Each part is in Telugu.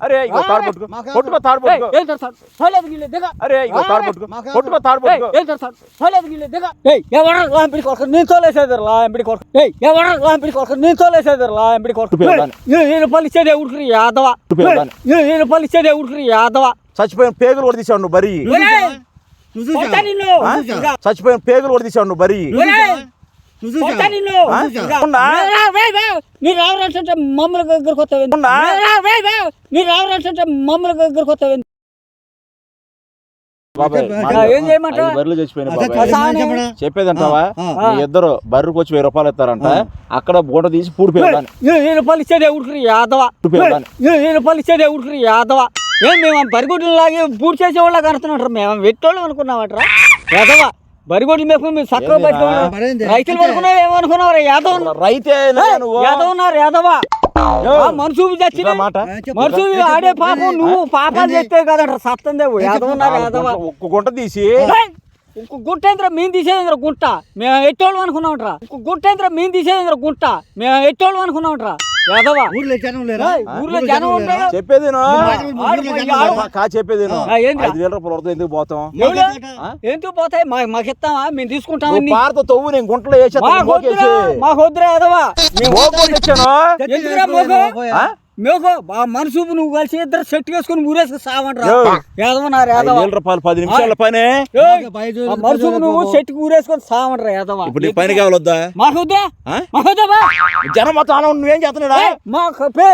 అరే ఇగో తాడు పట్టుకో మాకు కొట్టుకో తాడు ఏయ్, పట్టుకో ఏం తెస్తాడు? సోలేదు గిల్లే, దిగ. అరే ఇగో తాడు పట్టుకో మాకు కొట్టుకో తాడు ఏయ్, పట్టుకో ఏం తెస్తాడు? సోలేదు గిల్లే, దిగ. ఏయ్, ఎవరు లాంపిడి కొడుకు? నేను తోలేసేది లాంపిడి కొడుకు. ఏయ్, ఎవరు లాంపిడి కొడుకు? నేను తోలేసేది లాంపిడి కొడుకు. తుప్పే ఏయ్, దాన్ని. ఏ- ఏ రూపాయలు ఇచ్చేదే ఉడుకురి యాదవ తుప్పే ఏయ్, దాన్ని. ఏ- ఏ రూపాయలు ఇచ్చేదే ఉడుకురి యాదవ చచ్చిపోయిన పేగులు కూడా తీసావు నువ్వు బరి ఒరేయ్, నువ్వు కొడతా చూసావా? నిన్ను. ఆ? ఇంకా. చచ్చిపోయిన పేగులు కూడా తీసావు నువ్వు బరి మీరు రావరంటే మమ్మల్ని దగ్గరకు వస్తావు? మీరు రావరంటే మమ్మల్ని దగ్గరకు వస్తావు? చెప్పేదంటావా? ఇద్దరు బర్రెకు వచ్చి వెయ్యి రూపాయలు ఇస్తారంట. అక్కడ గుంట తీసి పూడిపోయాను ఏ రూపాయలు ఇచ్చేదే ఉడుకురి యాదవ. ఏ రూపాయలు ఇచ్చేదే ఉడుకురి యాదవ. ఏం మేము బరిగొడ్లు లాగి పూర్తి చేసేవాళ్ళ కడుతున్నట్టు మేము వెట్టోళ్ళు అనుకున్నామట్రా యాదవ. బరిగొడ్లు మేపు మేము చక్కగా ఏందిరా? పట్టుకున్నాం మరేంది? రైతులు పడుకున్నావు ఏమనుకున్నావు యాదవ్ రైతే నువ్వు యాదవ్ ఉన్నారు యాదవ. మనసు చచ్చిన. ఇట్లా మాట. మనసు ఆడే పాపం నువ్వు పాపాలు చేస్తే కదంట సత్తందేవు యాదవ్ ఉన్నారు యాదవ. ఒక్క గుంట తీసి! ఇంకో గుట్టేంద్ర మేము తీసేంద్ర గుంట? మేము ఎట్టోళ్ళు అనుకున్నామంట్రా. ఇంకో గుట్టేంద్ర మేము తీసేంద్ర గుంట? మేము ఎట్టోళ్ళు అనుకున్నామంట్రా? యాదవ? ఊర్లో జనం లేరా? ఏయ్, ఊర్లో జనం ఉంటారా? చెప్పేది? కా చెప్పేది? ఐదు వేల రూపాయలు వరకు ఎందుకు పోతాం? ఎందుకు పోతాయి? మా మాకు ఇస్తామా మేము నువ్వు తీసుకుంటామని పారతో తవ్వు నేను గుంటలో మా వేసేస్తాను వద్దురా యాదవా? మోకోటి తెచ్చాను? మోకో ఆ? మనసు నువ్వు కలిసి ఇద్దరు సెట్ వేసుకుని ఊరేసుకు సావంట్రా రూపాయలు పది నిమిషాల పనే మనసు నువ్వు. సెట్కి ఊరేసుకొని సావంట్రా యాదవ ఇప్పుడు నీ పైన కావాలొద్దా మాకు వద్దురా ఆ? మాకు వద్దా బా? జనం మొత్తం నువ్వేం చేస్తున్నాడా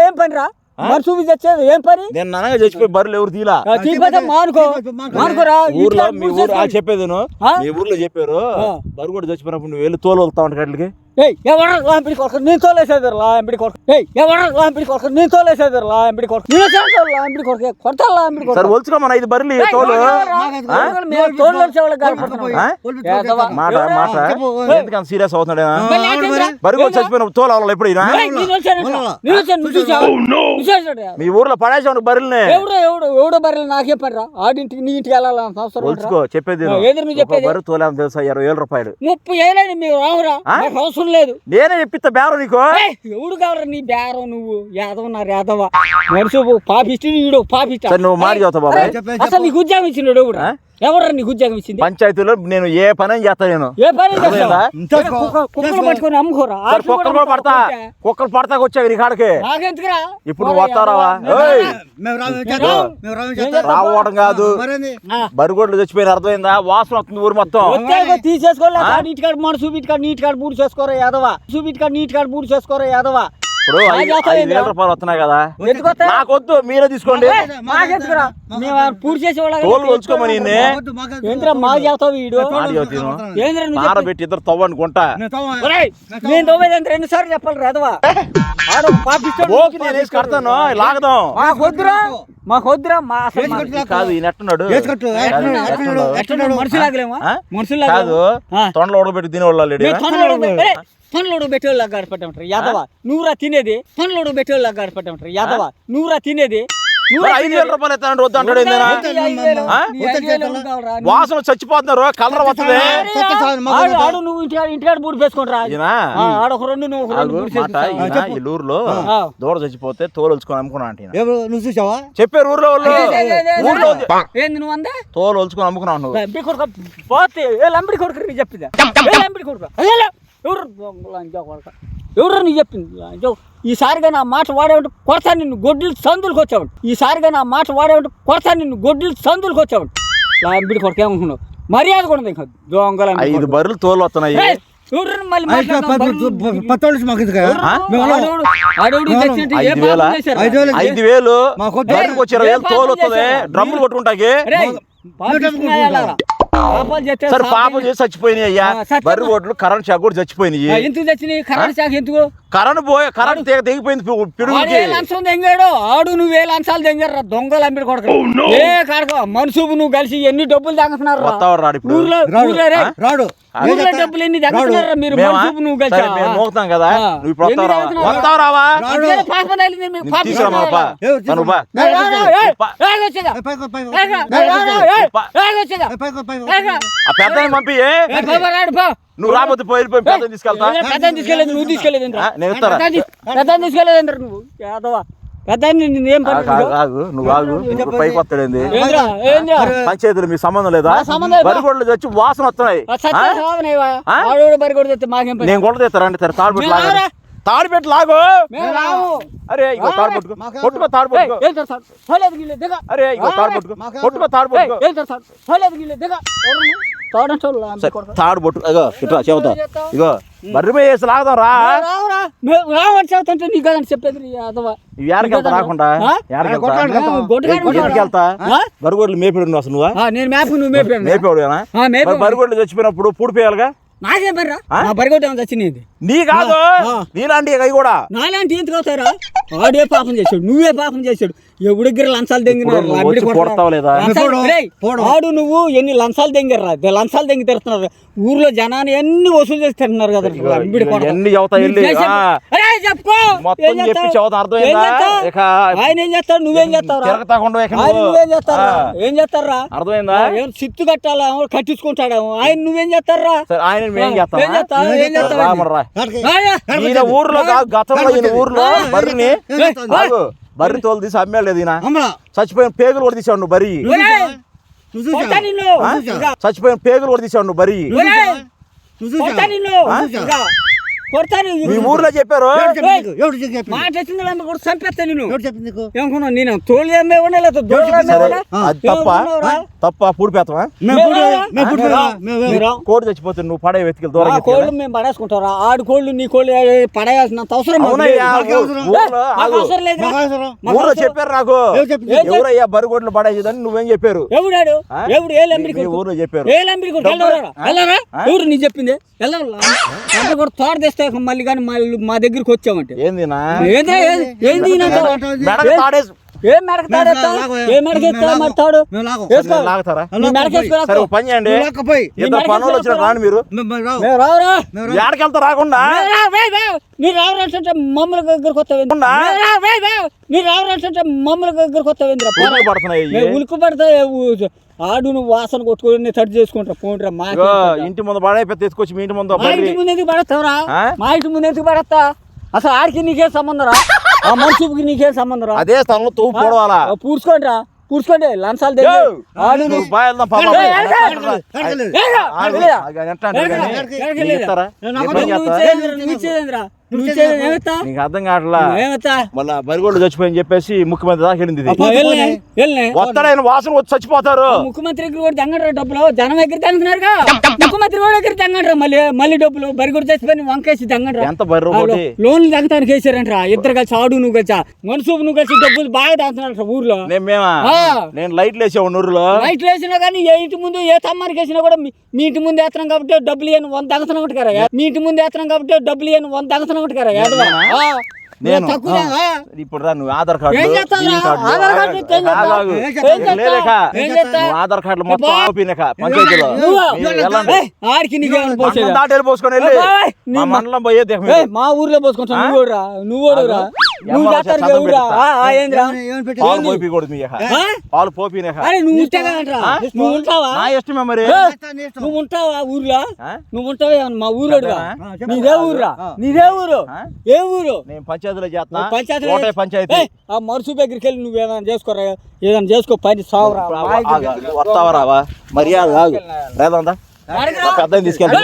ఏం పని రా తెచ్చేది ఏం పని నేను నాన్నగా చచ్చిపోయి బర్రెలు ఎవరు తీలా మానుకో. మానుకోరా ఊర్లో మీ ఊరు. చెప్పేది? మీ ఊర్లో చెప్పారు ఆ. బరు కూడా చచ్చిపోయినప్పుడు నువ్వు వెళ్ళి తోలు వదులుతా ఉంటా కట్లకి ఏయ్ ఎవరు లాంపిడి కొరకు నేను తోలేసేది లాంపిడి కొరకు ఏయ్ ఎవరు లాంపిడి కొరకు నేను తోలేసేది లాంపిడి కొరకు నేను చేస్తాను లాంపిడి కొరకు కొడతా లాంపిడి సరే కొరకు వలుచుకో మన ఐదు బర్రెలు ఈ తోలు ఆ? మేము తోలు వచ్చే వాళ్ళకి కనపడుతున్నాం. ఆ? ఊర్లో యాదవ. మాట ఎవరు? మాట చెప్పు. ఎందుకంత సీరియస్ అవుతున్నాడేనా మళ్ళీ ఏంటంటే? బరి కూడా చచ్చిపోయినప్పుడు తోలు ఎవడో ఎవడో బర్రెలు నాకే పడరా ఆడింటికి నీ ఇంటికి వెళ్ళాలని అవసరం ఉంటరా? వలుచుకో చెప్పేది ఆ, విను. ఏది నువ్వు ఒక్కో చెప్పేది? బర్రె తోలేమో తెలుసా ఇరవై వేల రూపాయలు ముప్పై ఏళ్ళని మీరు రావురా? నాకు అవసరం లేదు నేనే చెప్పిస్తా బేరం నీకు ఎవడు కావరా నీ బేరం నువ్వు యాదవ నా యాదవ మనిషి పాపిష్టి ఈడు పాపిష్ట సరే నువ్వు చెప్పే, చెప్పు. అసలు నీకు ఉద్యోగం ఇచ్చినాడు ఎవడు? ఎవరు నీకు ఉద్యోగం ఇచ్చింది? పంచాయతీలో నేను ఏ పని అని చేస్తా నేను. ఏ పని కుక్కలు. పట్టుకొని అమ్ముకోరా? కుక్కలు కూడా కూడా పడతా. కుక్కలు పడతాకి వచ్చావు నీ కాడికి. నాకెందుకురా? ఇప్పుడు నువ్వు వస్తారావా? రావడం కాదు. బరిగొడ్లు చచ్చిపోయిన అర్థమైందా? వాసన వస్తుంది ఊరు మొత్తం. వచ్చాక తీసేసుకోలే ఆ? నీటికాడ మన చూపిటికాడ నీటికాడ బూడి చేసుకోరా యాదవ? చూపిటికాడ నీటికాడ బూడి చేసుకోరా యాదవ? ఇప్పుడు ఐదు? వేల రూపాయలు వస్తున్నాయి కదా? నాకొద్దు మీరే తీసుకోండి. పూర్తి చేసే తోలు వలుచుకోమని ఈయన్ని. వద్దు, మాకు- ఏంద్రా మా చేస్తావు వీడు? ఆడి అవుతాను ఏంద్రా నువ్వు నార చెప్పేది? పెట్టి ఇద్దరు తవ్వండి గుంట నేను తవ్వ. ఒరేయ్, నేను తోమేది ఎంత రెండు సార్లు చెప్పాలి రాదవా కడతాను. లాగదాం. వద్దురా. మాకు వద్దురా మా. కాదు ఈయన ఎట్టున్నాడు. మనుషులాగలేమా ఆ? మనుషులాగలేమా? కాదు. తొండలో ఉడకబెట్టి తినేవాళ్ళు లేడీ పనులోడు పెట్టేవాళ్ళు గడపట్టమంటారు యాదవ నువ్వురా తినేది పనులోడు పెట్టేవాళ్ళు గడపట్టమంటారు యాదవ నువ్వురా తినేది ఐదు వేల రూపాయలు ఎత్తానంటే వద్దు అంటాడు వాసన చచ్చిపోతున్నారు కలర్ వస్తుంది ఆడు నువ్వు ఇంటికాడ బూడి? ఈయన ఈ ఊర్లో. దూడ చచ్చిపోతే తోలు వలుచుకొని అమ్ముకున్నా అంటే నువ్వు చూసావా చెప్పారు ఊర్లో వాళ్ళు ఊర్లో తోలు లంబడి కొడుకు పోతే ఏ లంబడి కొడుకు నీ చెప్పిందా ఏ లంబడి కొడుకు ఎవరు కొడుక ఎవరు నీ చెప్పింది? ఈసారిగా నా మాట వాడేవంటే కొడతా నిన్ను గొడ్డులు సందులకు వచ్చావంట ఈసారిగా నా మాట వాడేవంటే కొడతా నిన్ను గొడ్డులు సందులకు వచ్చావంట లంబడి కొడుకు ఏమనుకున్నావు? మర్యాద కూడా ఇంకా దొంగల ఐదు బర్రెలు తోలు వస్తున్నాయి. ఐదు వేలా? తోలు వస్తుంది? డ్రమ్ములు కొట్టుకుంటాకి సరే పాపం చేసి చచ్చిపోయినాయి అయ్యా. బర్రె ఓట్లు కరెంట్ షాక్ కూడా చచ్చిపోయినాయి. ఎందుకు తెచ్చినాయి కరెంట్ శాఖ ఎందుకు? కరెంట్ పోయి కరెంట్ తెగ తెగిపోయింది పిడుగుకి. లంచం దెంగాడు ఆడు నువ్వు ఏ లంచాలు దెంగారు దొంగలు అమ్మిడి కొడక ఏ కాడక మనుషులు నువ్వు కలిసి ఎన్ని డబ్బులు దెంగతున్నారు వస్తావాడు రాడు రాడు. డబ్బులు ఎన్ని మీరు? నువ్వు మోగుతాం కదా. నువ్వు ఇప్పుడు వస్తావు రావా పాపం నువ్వు పెద్దని పంపి. నువ్వు రాబోతే పోయి తీసుకెళ్తా. పెద్దని తీసుకెళ్ళేది నువ్వు తీసుకెళ్ళేది ఆ, నేను పెద్దని తీసుకెళ్ళేది నువ్వు? పెద్ద పని ఆగు, నువ్వు ఆగు ఇప్పుడు పైకి వస్తాడేంది? పంచాయతీలు మీ సంబంధం లేదా? బరిగొడ్లు వచ్చి వాసన వస్తున్నాయి. నేను కొట్ట తెస్తారండి సరే తాడు రారా? తాడు పెట్టి లాగు అరే ఇగో తాడు పట్టుకో కొట్టుకో తాడు పట్టుకో అరే ఇగో తాడు పట్టుకో కొట్టుకో తాడు పట్టుకో. తాడు పట్టు ఇగో ఇట్లా చెబుతా ఇగో బర్రి మీద వేసి లాగదాం రా. రావని చెబుతుంటే నీకు కదండి చెప్పేది అదవా. వెళ్తా రాకుండా? వెళ్తా? బరిగొడ్లు మేపిడు నువ్వు అసలు నువ్వా? ఆ, నేను మేపు నువ్వు మేపాను. మేపేవాడు. బరిగొడ్లు చచ్చిపోయినప్పుడు పూడిపోయాలిగా? నాకేం? నా బరిగొట్టి ఏమైనా చచ్చినది నీ కాదు. ఆ. నీలాంటి అవి కూడా. నాలాంటి ఎందుకు అవుతారా? ఆడే పాపం చేశాడు నువ్వే పాపం చేశాడు. ఎవడి దగ్గర లంచాలు దెంగినారు. ఆడు నువ్వు ఎన్ని లంచాలు దెంగారా లంచాలు దెంగి తిరుతున్నారు ఊర్లో జనాన్ని ఎన్ని వసూలు చేసి తింటున్నారు కదా చెప్పుకో. మొత్తం చెప్పి? చెబుతా, అర్థమైందా? ఏం చేస్తావు? ఇక ఆయన ఏం చేస్తాడు? నువ్వేం చేస్తావు తిరగతాకుండా ఇక ఆయన నువ్వు. నువ్వేం చేస్తారా ఆ. ఏం చేస్తారా అర్థమైందా? ఏం సిత్తు కట్టాలా? కట్టించుకుంటాడేమో ఆయన నువ్వేం చేస్తారా సరే ఆయన ఏం చేస్తావు? ఊర్లో గతంలో ఈయన ఊర్లో బర్రిని బర్రి తోలు తీసి అమ్మేలేదు ఈయన. చచ్చిపోయిన పేగులు కూడా తీసాడు నువ్వు బరి. చచ్చిపోయిన పేగులు కూడా తీసాడు నువ్వు బరి ఒరేయ్, నువ్వు కొడతా చూసావా? నిన్ను. ఆ? ఇంకా. కొడతా నిన్ను. మీ ఊర్లో చెప్పారు చెప్పింది నీకు? ఎవడు చెప్పింది? మాట వచ్చింది లేకపోతే కూడా చంపేస్తా నిన్ను ఎవడు చెప్పింది నీకు? ఏమనుకున్నావు నేను తోలు ఏమే ఉన్నా లేదా తప్ప? తప్ప. కోడి చచ్చిపోతే నువ్వు పడే వెతికి దూరం కోళ్ళు మేము పడేసుకుంటారా ఆడు కోళ్ళు నీ కోళ్ళు పడేయాల్సినంత అవసరం. ఊర్లో లేదు చెప్పారు నాకు ఎవరయ్యా బరిగొడ్లు పడేదని నువ్వేం చెప్పారు ఎవడాడు? ఎవడు ఏ లంబిడి? ఊర్లో చెప్పారు ఏ లంబిడి కొడుకు? వెళ్ళరా? వెళ్ళరా? ఎవరు నీ చెప్పింది వెళ్ళరా అంటే కూడా తోట తెస్తే మళ్ళీ కానీ మా దగ్గరికి వచ్చామంటే. ఏంది ఏంది? ఏంది ఏం మెడక తాడేస్తా ఏ మెడక ఎత్తా మరి తాడు మేము లాగం. వేసుకో. లాగుతారా? నీ మెడక వేసుకో. సరే రాసుకో. ఒక పని చేయండి. ఇద్దరు పనులు వచ్చిన? రాను మీరు. రావురా. ఏడకెళ్తా రాకుండా. మీరు రావరంటే మమ్మల్ని దగ్గరకు వస్తావు. మీరు రావరంటే మమ్మల్ని దగ్గరకు వస్తావు పడుతున్నాయి ఉలుకు పడతాయి ఆడు నువ్వు వాసన కొట్టుకొని తడి చేసుకుంటా. పోండ్రా మా ఇంటి ముందు. పడే పెద్ద తీసుకొచ్చి మీ ఇంటి ముందు మా ఇంటి ముందు ఎందుకు పడతావురా? మా ఇంటి ముందు ఎందుకు పడతా అసలు ఆడికి నీకేం సంబంధం రా? ఆ మనిషికి నీకేం సంబంధం రా అదే స్థలంలో తూ పోడవాలా పూడ్చుకోండి రా పూడ్చుకోండి లంచాలు యో! నీకు అర్థం కావట్లా? మళ్ళా బరిగోళ్ళు చచ్చిపోయని చెప్పేసి ముఖ్యమంత్రి దాకా వెళ్ళింది ఇది. వెళ్ళే వెళ్ళే వస్తాడైన వాసన వచ్చి చచ్చిపోతారు. ముఖ్యమంత్రి దగ్గర కూడా తంగండ్రా డబ్బులు? జనం దగ్గర తంగుతున్నారుగా ముఖ్యమంత్రి కూడా దగ్గర తంగండ్రా మళ్ళీ? మళ్ళీ డబ్బులు? బరి కూడా చచ్చిపోయి వంకేసి తంగండ్రా ఎంత బర్రు లోన్లు తగ్గడానికి వేసారంటరా. ఇద్దరు కలిసి ఆడు నువ్వు కలిసి మనసూపు నువ్వు కలిసి డబ్బులు బాగా తాగుతున్నారంట ఊర్లో. నేను మేమా. నేను లైట్లు వేసావు నూరులో. లైట్లు వేసినా కానీ ఏ ఇంటి ముందు ఏ తమ్మానికి వేసినా కూడా మీ- ఇంటి ముందు వేస్తున్నాం కాబట్టి డబ్బులు ఇవ్వను వంద తగ్గుతున్నాం ఒకటి కదా మీ ఇంటి ముందు వేస్తున్నాం కాబట్టి డబ్బులు ఇవ్వను వంద తగ్గుతున్నాం నేనా? ఇప్పుడు రా నువ్వు ఆధార్ కార్డు ఆధార్ కార్డు మొత్తం అబ్బా. ఆపినక పంచాయతీలో. నువ్వు మీరు వెళ్ళండి ఏయ్, ఆడికి నీకేమైనా పోసేదా? మండలం దాటి వెళ్ళిపోసుకొని వెళ్ళి అబ్బాయ్, నీ మా మండలం పోయే మా ఊర్లో పోసుకుంటావు ఆ? నువ్వు నువ్వు నువ్వు చేస్తారు ఆ, ఏందిరా పాలు పోపి కూడా మీ యక. ఆ? పాలు పోపినక అరే నువ్వు ఉంటావా నా ఇష్టమే మరి. నువ్వు ఉంటావా ఊర్లో? నువ్వు ఉంటావా మా ఊరోడుగా. నీదే ఊరురా. నీదే ఊరు? ఏ ఊరు నేను పంచాయతీలో నువ్వు పంచాయతీ పంచాయతీ ఆ మరుసు దగ్గరికి వెళ్ళి నువ్వు ఏదైనా చేసుకోరా ఏదైనా చేసుకో పని సావురా ఇప్పుడు ఆగు, ఆగు, ఆగు. వస్తావా రావా మర్యాద ఆగు రేదంతా పెద్ద తీసుకెళ్ళి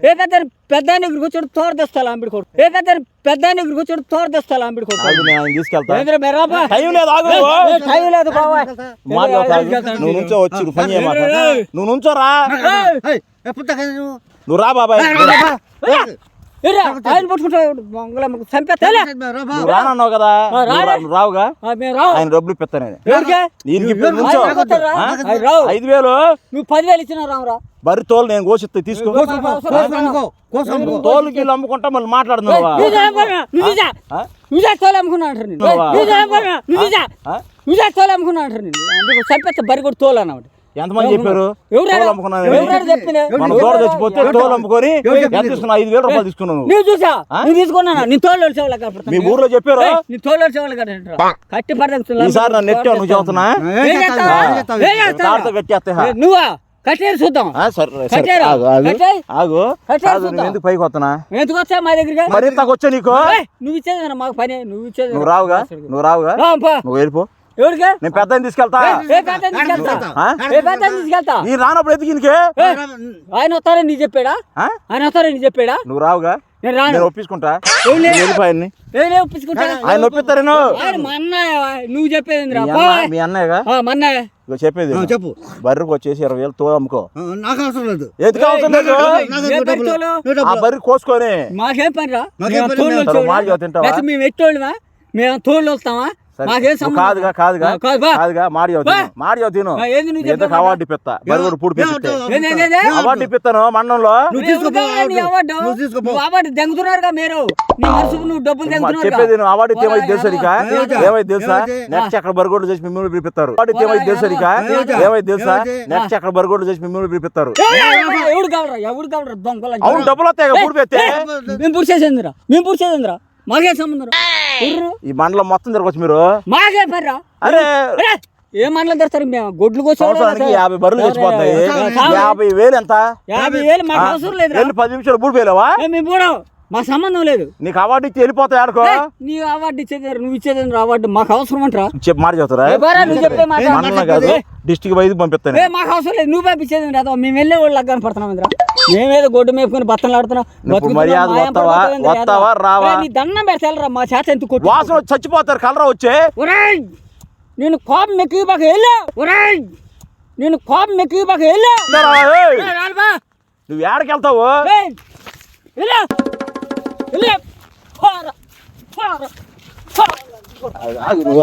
ఏ పెద్ద పెద్ద దగ్గరికి వచ్చాడు తోర తెస్తాను అంబిడి కొడు ఏ పెద్ద పెద్ద దగ్గరికి వచ్చాడు తోర తెస్తాను అంబిడి కొడు నేను తీసుకెళ్తా. ఏంద్రా మెరాపా టైం లేదు ఆగు. ఏయ్, ఏయ్, టైం లేదు బావా మాట్లాడతాను నువ్వు నుంచో వచ్చి నువ్వు పని చేయమాట రా. బాబాయ్. ఆయన. నువ్వు రానన్నావు కదా నువ్వు రావుగా? ఆయన డబ్బులు ఐదు వేలు. నువ్వు పదివేలు ఇచ్చినా రావురా. బరి తోలు నేను కోసిస్తా తీసుకో. తోలు గీళ్ళు అమ్ముకుంటా మళ్ళీ మాట్లాడుతున్నావా తోలు అమ్ముకున్నా అంటారు నేను. చంపేస్తే బరి కూడా తోలు అన్నమాట ఎంతమంది చెప్పారు? అమ్ముకున్నాను? మన? తోడు చచ్చిపోతే తోలు అమ్ముకొని ఎంత తీసుకున్నా ఐదు వేల రూపాయలు తీసుకున్నావు నువ్వు. చూసా? నువ్వు తీసుకున్నానా? నీ తోలు వచ్చేవాళ్ళ కనపడతాను మీ ఊర్లో చెప్పారు? నీ తోలు వచ్చేవాళ్ళు కదా కట్టి పడతా ఈసారి నన్ను నెట్టావు నువ్వు ఏ, నువ్వా? కట్టేరు చూద్దాం. ఆ, సరే సరే. కట్టారు. ఆగు ఎందుకు పైకి వస్తున్నా? ఎందుకు వచ్చా మా దగ్గరికి? మరి ఇంతకు వచ్చా నీకు? నువ్వు ఇచ్చేది మాకు పని. నువ్వు ఇచ్చేది నువ్వు రావుగా? నువ్వు రావుగా. నువ్వు వెళ్ళిపో. ఎవరికి? నేను పెద్ద తీసుకెళ్తా. ఏ పెద్ద తీసుకెళ్తా? ఆ? ఏ పెద్ద తీసుకెళ్తా? నీ రానప్పుడు ఏ, ఆయన వస్తారని నీ చెప్పాడా? ఆ? ఆయన వస్తారని నీ చెప్పాడా? నువ్వు రావుగా. నేను రాను. నేను ఒప్పించుకుంటా. వెళ్ళిపోయాన్ని. నేనే ఒప్పించుకుంటా ఆయన ఒప్పిస్తారేను ఆయన మా అన్నయ్య నువ్వు చెప్పేది మీ రా అన్న మీ అన్నయ్యగా? మా అన్నయ్య. ఇగో చెప్పేది. చెప్పు. బర్రెకు వచ్చేసి ఇరవై వేలు తో అమ్ముకో. నాకు అవసరం లేదు. ఎందుకు అవసరం లేదు? ఆ బర్రె కోసుకొని. మాకేం పని రా మేము ఎట్టోళ్ళమా మేము తోళ్ళు వస్తామా? కాదుగా కాదుగా. కాదుగా? నువ్వు ఎంతకు చెప్పే అవార్డు ఇప్పిస్తా? బరుగుడు పూడి? అవార్డు ఇప్పిస్తాను మండంలో చెప్పేది నువ్వు అవార్డు ఇస్తే ఏమైంది తెలుసా నీకా? ఏమైతే? ఏమైతే తెలుసా? ఏమైతే? నెక్స్ట్ అక్కడ బరుగుడు చేసి మిమ్మల్ని పిలిపిస్తారు. అవార్డు ఏమైతే తెలుసా నీకా? ఏమైతే? ఏమైతే తెలుసా? ఏమైతే? నెక్స్ట్ అక్కడ బరుగుడు చేసి మిమ్మల్ని పిలిపిస్తారు. ఎవడు కావరా ఎవడు కావరా దొంగలు అవును డబ్బులు వస్తాయి పూడి పెడితే మేము పుడిచేసేందిరా మేము పుడిచేదేందిరా మాకే సంబంధం? ఈ మండలం మొత్తం తిరగచ్చు మీరు. మాకే పని రా అరే! ఏ మండలం తెస్తారు? మేము గొడ్లు కోసే యాభై బర్రెలు కావాలి. యాభై వేలు ఎంత? యాభై వేలు మాకు అవసరం లేదు వెళ్ళి పది నిమిషాలు బూడి పోయలేవా? మేము కూడా మా సంబంధం లేదు. నీకు అవార్డు ఇచ్చి వెళ్ళిపోతాయి ఆడుకో. నీ అవార్డు ఇచ్చేది నువ్వు ఇచ్చేది అవార్డు. మాకు అవసరం అంటరా? చెప్పి మాట చెప్తారా? నువ్వు చెప్పే మాట. కాదు. డిస్టిక్ వైద్యుకి పంపిస్తాను ఏ మాకు అవసరం లేదు. నువ్వు పంపించేది మేము వెళ్ళే వాళ్ళు లగ్గాని పడుతున్నాం ఇంద్రా మేమేదో గొడ్డు మేపుకొని బత్తలు ఆడుతున్నాం. నువ్వు మర్యాద వస్తావా? వస్తావా? రావా? నీ దండం మా చేత ఎందుకు కొట్టు? వాసన చచ్చిపోతారు కలరా వచ్చే? నేను కోపం మెక్కి బాక వెళ్ళు. నేను కోపం మెక్కి బాక వెళ్ళు. నువ్వు ఏడకి వెళ్తావు? నువ్వు